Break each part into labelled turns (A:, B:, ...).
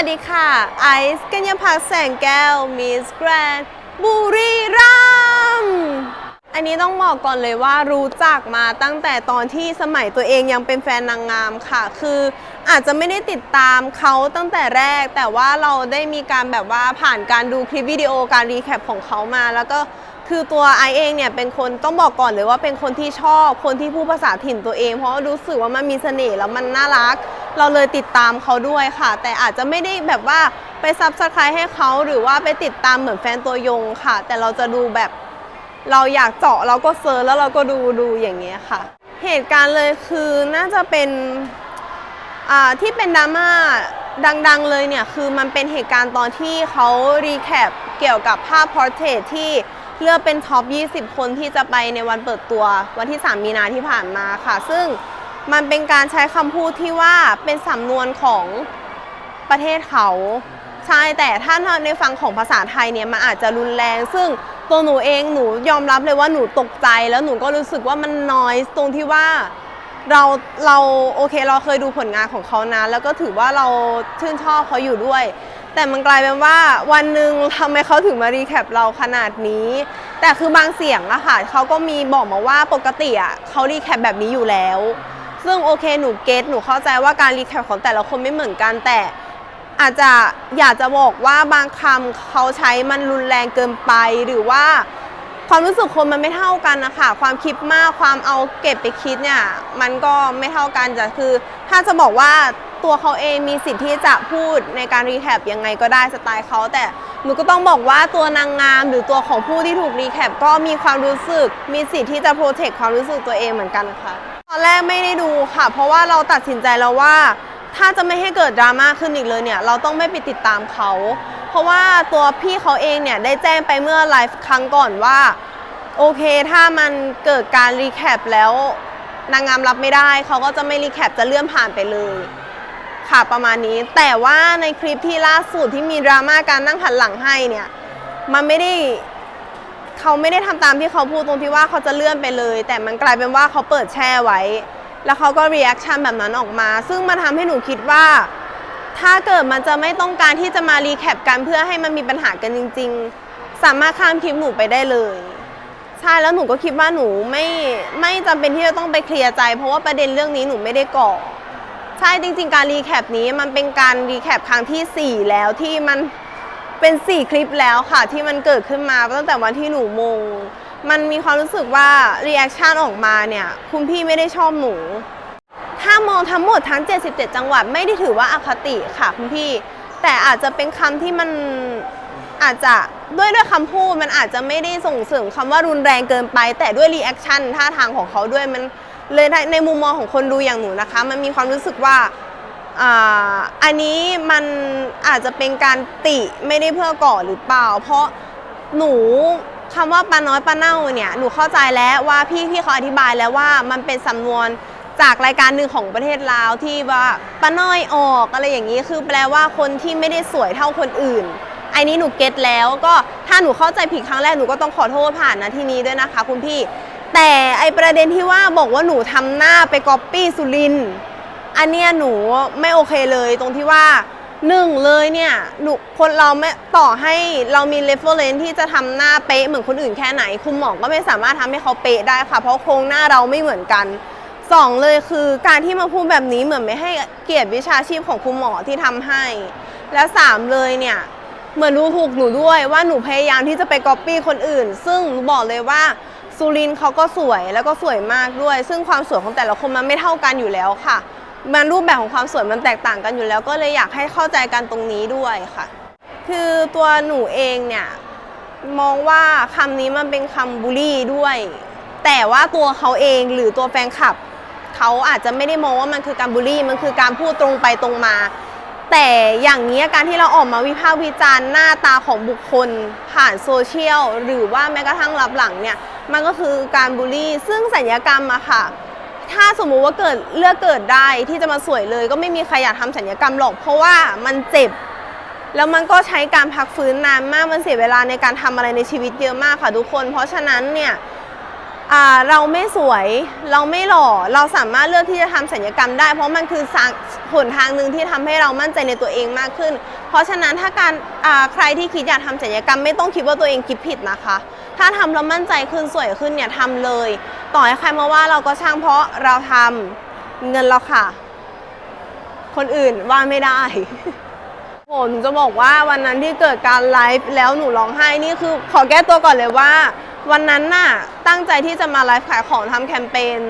A: วัสดีค่ะ ไอซ์กัญญาภักแสงแก้ว มิสแกรนบุรีรัมย์อันนี้ต้องบอกก่อนเลยว่ารู้จักมาตั้งแต่ตอนที่สมัยตัวเองยังเป็นแฟนนางงามค่ะ คืออาจจะไม่ได้ติดตามเขาตั้งแต่แรก แต่ว่าเราได้มีการแบบว่าผ่านการดูคลิปวิดีโอการรีแคปของเขามา แล้วก็คือตัวไอเองเนี่ยเป็นคนต้องบอกก่อนเลยว่าเป็นคนที่ชอบคนที่พูดภาษาถิ่นตัวเอง เพราะว่ารู้สึกว่ามันมีเสน่ห์แล้วมันน่ารัก เราเลยติดตามเขาด้วยค่ะ แต่อาจจะไม่ได้แบบว่าไปซับสไครต์ให้เขาหรือว่าไปติดตามเหมือนแฟนตัวยงค่ะ แต่เราจะดูแบบเราอยากเจาะเราก็เซิร์ชแล้วเราก็ดูดูอย่างเงี้ยค่ะ เหตุการณ์เลยคือน่าจะเป็นอ่าที่เป็นดราม่าดังๆเลยเนี่ย คือมันเป็นเหตุการณ์ตอนที่เขารีแคปเกี่ยวกับภาพพอร์เทรตที่เลือกเป็นท็อป 20 คนที่จะไปในวันเปิดตัววันที่ 3 มีนาที่ผ่านมาค่ะ ซึ่ง มันเป็นการใช้คำพูดที่ว่าเป็นสำนวนของประเทศเขาใช่แต่ถ้าในฟังของภาษาไทยเนี่ยมันอาจจะรุนแรง ซึ่งตัวหนูเองหนูยอมรับเลยว่าหนูตกใจแล้วหนูก็รู้สึกว่ามันน้อยตรงที่ว่าเราเราโอเคเราเคยดูผลงานของเขานะ แล้วก็ถือว่าเราชื่นชอบเขาอยู่ด้วย แต่มันกลายเป็นว่าวันหนึ่งทำไมเขาถึงมารีแคปเราขนาดนี้ แต่คือบางเสียงอะค่ะเขาก็มีบอกมาว่าปกติอะเขารีแคปแบบนี้อยู่แล้ว ซึ่งโอเคหนูเก็ตหนูเข้าใจว่าการรีแคปของแต่ละคนไม่เหมือนกันแต่อาจจะอยากจะบอกว่าบางคำเขาใช้มันรุนแรงเกินไป หรือว่าความรู้สึกคนมันไม่เท่ากันนะคะความคิดมากความเอาเก็บไปคิดเนี่ยมันก็ไม่เท่ากันจะคือ ถ้าจะบอกว่าตัวเขาเองมีสิทธิ์ที่จะพูดในการรีแคปยังไงก็ได้สไตล์เขาแต่หนูก็ต้องบอกว่าตัวนางงามหรือตัวของผู้ที่ถูกรีแคปก็มีความรู้สึก มีสิทธิ์ที่จะโปรเทคความรู้สึกตัวเองเหมือนกันค่ะ อนแรกไม่ได้ดูค่ะ เพราะว่าเราตัดสินใจแล้วว่า ถ้าจะไม่ให้เกิดดราม่าขึ้นอีกเลยเนี่ย เราต้องไม่ไปติดตามเขา เพราะว่าตัวพี่เขาเองเนี่ยได้แจ้งไปเมื่อไลฟ์ครั้งก่อนว่า โอเคถ้ามันเกิดการรีแคปแล้วนางงามรับไม่ได้ เขาก็จะไม่รีแคปจะเลื่อนผ่านไปเลยค่ะประมาณนี้ แต่ว่าในคลิปที่ล่าสุดที่มีดราม่าการนั่งหันหลังให้เนี่ย มันไม่ได้ เขาไม่ได้ทำตามที่เขาพูดตรงที่ว่าเขาจะเลื่อนไปเลย แต่มันกลายเป็นว่าเขาเปิดแช่ไว้ แล้วเขาก็รีแอคชั่นแบบนั้นออกมา ซึ่งมันทำให้หนูคิดว่า ถ้าเกิดมันจะไม่ต้องการที่จะมารีแคปกันเพื่อให้มันมีปัญหากันจริง ๆ สามารถข้ามคลิปหนูไปได้เลยใช่แล้วหนูก็คิดว่าหนูไม่ไม่จำเป็นที่จะต้องไปเคลียร์ใจ เพราะว่าประเด็นเรื่องนี้หนูไม่ได้ก่อใช่จริง ๆ การรีแคปนี้มันเป็นการรีแคปครั้งทีสี่4 แล้วที่มัน เป็น 4 คลิปแล้วค่ะ ที่มันเกิดขึ้นมาตั้งแต่วันที่หนูมง มันมีความรู้สึกว่ารีแอคชั่นออกมาเนี่ย คุณพี่ไม่ได้ชอบหนู ถ้ามองทั้งหมดทั้ง 77 จังหวัดไม่ได้ถือว่าอคติค่ะคุณพี่ แต่อาจจะเป็นคำที่มันอาจจะด้วยด้วยคำพูดมันอาจจะไม่ได้ส่งเสริมคำว่ารุนแรงเกินไป แต่ด้วยรีแอคชั่นท่าทางของเขาด้วยมันเลยในมุมมองของคนดูอย่างหนูนะคะ มันมีความรู้สึกว่า อันนี้มันอาจจะเป็นการติไม่ได้เพื่อก่อหรือเปล่า เพราะหนูคำว่าปลาน้อยปลาเน่าเนี่ยหนูเข้าใจแล้วว่าพี่พี่เขาอธิบายแล้วว่ามันเป็นสำนวนจากรายการหนึ่งของประเทศลาวที่ว่าปลาน้อยออกอะไรอย่างนี้คือแปลว่าคนที่ไม่ได้สวยเท่าคนอื่นไอ้นี้หนูเก็ตแล้วก็ถ้าหนูเข้าใจผิดครั้งแรกหนูก็ต้องขอโทษผ่านนะที่นี้ด้วยนะคะ คุณพี่ แต่ไอประเด็นที่ว่าบอกว่าหนูทำหน้าไปก๊อปปี้สุรินทร์ อันเนี้ยหนูไม่โอเคเลยตรงที่ว่าหนึ่งเลยเนี่ยหนูคนเราไม่ต่อให้เรามีเรฟเฟอร์เรนที่จะทำหน้าเป๊ะเหมือนคนอื่นแค่ไหน คุณหมอก็ไม่สามารถทำให้เขาเป๊ะได้ค่ะ เพราะโครงหน้าเราไม่เหมือนกันสองเลยคือการที่มาพูดแบบนี้เหมือนไม่ให้เกียรติวิชาชีพของคุณหมอที่ทำให้ และสามเลยเนี่ยเหมือนดูถูกหนูด้วยว่าหนูพยายามที่จะไปก๊อปปี้คนอื่น ซึ่งหนูบอกเลยว่าสุรินทร์เขาก็สวยแล้วก็สวยมากด้วย ซึ่งความสวยของแต่ละคนมันไม่เท่ากันอยู่แล้วค่ะ มันรูปแบบของความสวยมันแตกต่างกันอยู่แล้ว ก็เลยอยากให้เข้าใจกันตรงนี้ด้วยค่ะ คือตัวหนูเองเนี่ยมองว่าคำนี้มันเป็นคำบูลลี่ด้วย แต่ว่าตัวเขาเองหรือตัวแฟนคลับเขาอาจจะไม่ได้มองว่ามันคือการบูลลี่ มันคือการพูดตรงไปตรงมา แต่อย่างนี้การที่เราออกมาวิพากษ์วิจารณ์หน้าตาของบุคคล ผ่านโซเชียลหรือว่าแม้กระทั่งรับหลังเนี่ยมันก็คือการบูลลี่ ซึ่งสัญญกรรมอะค่ะ สมมุติว่าเกิดเลือกเกิดได้ที่จะมาสวยเลย ก็ไม่มีใครอยากทำสัญญกรรมหรอก เพราะว่ามันเจ็บ แล้วมันก็ใช้การพักฟื้นนานมากมันเสียเวลาในการทำอะไรในชีวิตเยอะมากค่ะทุกคน เพราะฉะนั้นเนี่ย เราไม่สวยเราไม่หล่อเราสามารถเลือกที่จะทำศัลยกรรมได้ เพราะมันคือหนทางหนึ่งที่ทำให้เรามั่นใจในตัวเองมากขึ้น เพราะฉะนั้นถ้าการใครที่คิดอยากทำศัลยกรรมไม่ต้องคิดว่าตัวเองคิดผิดนะคะ ถ้าทำแล้วมั่นใจขึ้นสวยขึ้นเนี่ยทำเลย ต่อให้ใครมาว่าเราก็ช่างเพราะเราทำเงินเราค่ะ คนอื่นว่าไม่ได้ผมจะบอกว่าวันนั้นที่เกิดการไลฟ์แล้วหนูร้องไห้นี่คือขอแก้ตัวก่อนเลยว่า วันนั้นน่ะตั้งใจที่จะมาไลฟ์ขายของทำแคมเปญ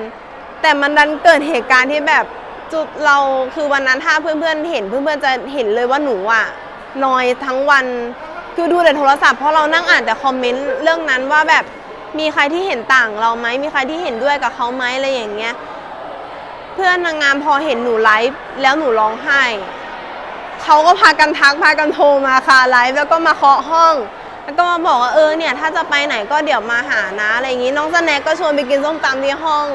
A: แต่มันดันเกิดเหตุการณ์ที่แบบจุดเราคือวันนั้นถ้าเพื่อนๆเห็นเพื่อนๆจะเห็นเลยว่าหนูอะนอยทั้งวันคือดูแต่โทรศัพท์เพราะเรานั่งอ่านแต่คอมเมนต์เรื่องนั้นว่าแบบมีใครที่เห็นต่างเราไหมมีใครที่เห็นด้วยกับเขาไหมอะไรอย่างเงี้ยเพื่อนนางงามพอเห็นหนูไลฟ์แล้วหนูร้องไห้เขาก็พากันทักพากันโทรมาค่ะไลฟ์แล้วก็มาเคาะห้อง แล้วก็มาบอกว่าเออเนี่ยถ้าจะไปไหนก็เดี๋ยวมาหานะอะไรอย่างงี้น้องสแน็คก็ชวนไปกินส้มตำที่ห้อง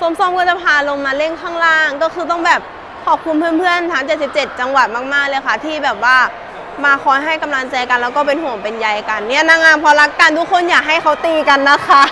A: ส้มๆก็จะพาลงมาเล่นข้างล่าง ก็คือต้องแบบขอบคุณเพื่อนๆทั้ง 77 จังหวัดมากๆเลยค่ะ ที่แบบว่ามาคอยให้กำลังใจกันแล้วก็เป็นห่วงเป็นใยกัน เนี่ยนางงามพอรักกันทุกคนอยากให้เขาตีกันนะคะ